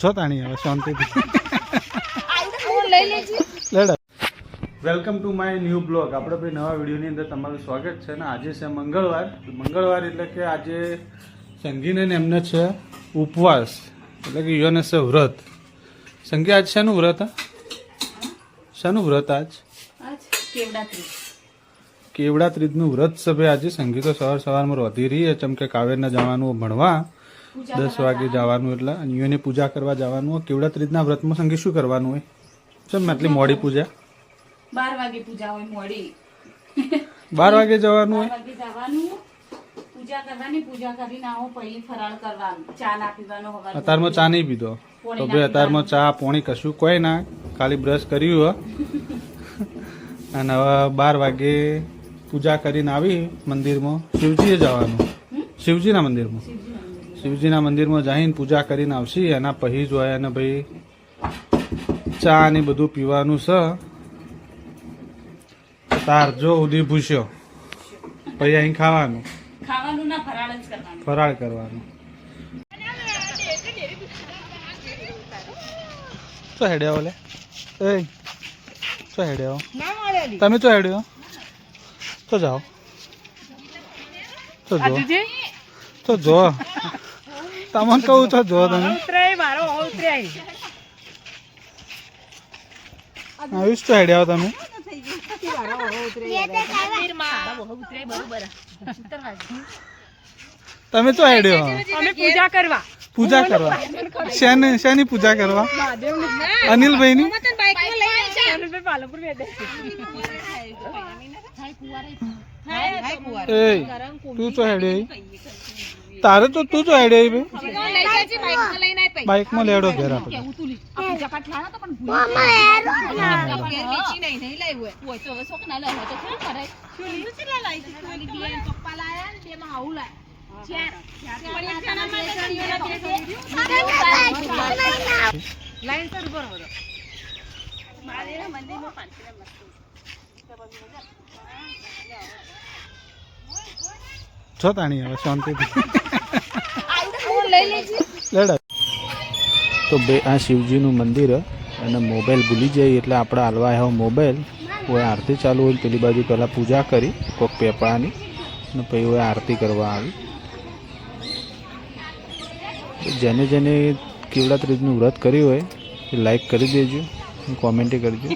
છો તાણી હવે શાંતિથી. Welcome to my new blog. આપણે ભાઈ નવા વિડીયોની અંદર તમારું સ્વાગત છે ને આજે છે મંગળવાર. મંગળવાર એટલે કે આજે સંગીને એમને છે ઉપવાસ, એટલે કે યોને છે વ્રત. સંગી, આજ શેનું વ્રત શાનું વ્રત આજ? કેવડા ત્રીજનું વ્રત ભાઈ આજે? સંગીતો સવાર સવારમાં રોધી રહી ચમ કે કાવેરના જવાનું ભણવા. દસ વાગે જવાનું. એટલે અહીંયાને પૂજા કરવા જવાનું હોય કેવડા ત્રીજના વ્રતમાં સંગે શું કરવાનું હોય? ચમ આટલી મોડી પૂજા? બાર વાગે પૂજા હોય મોડી. બાર વાગે જવાનું હોય? પૂજા કરવાની પૂજા કરીને આવો પછી ફરાળ કરવાનું ચા ના પીવાનો અતારમાં ચા નહીં પીધો? તો ભાઈ અતારમાં ચા પોણી કશું કોઈ ના ખાલી બ્રશ કર્યું હો. અને હવે બાર વાગે પૂજા કરીને આવી મંદિરમાં. શિવજીએ જવાનું. શિવજીના મંદિરમાં? શિવજીના મંદિરમાં જઈને પૂજા કરીને આવશી એના પછી જોયા અને ભાઈ ચા ને બધું પીવાનું છે તાર જો ઉધી ભૂસ્યો. પછી અહીં ખાવાનું. ખાવાનું ફરાળ કરવાનું. શું હેડ્યા ઓલે એ શું હેડ્યો તમે શું હેડ્યો? તો જાઓ. તો જો તો જો તમને કહું છો જો તમે આવીશ તો હેડ્યા તમે. તમે તો હેડ્યો અમે પૂજા કરવા. પૂજા કરવા. શેની શેની પૂજા કરવા? અનિલભાઈ ની એ તું તો હેડે. તારે તો તું જ હેડે ભાઈ બાઇકમાં લેડો ઘેર આપણે છો તાણી હવે શાંતિથી? તો બે, આ શિવજીનું મંદિર અને મોબાઈલ ભૂલી જાય એટલે આપણે હાલવા આવ્યો મોબાઈલ, હવે આરતી ચાલુ હોય પેલી બાજુ પહેલાં પૂજા કરી, કોક પેપળાની અને પછી હવે આરતી કરવા આવી. જેને જેને કેવડા ત્રીજનું વ્રત કર્યું હોય, એ લાઈક કરી દેજો કોમેન્ટ કરજો.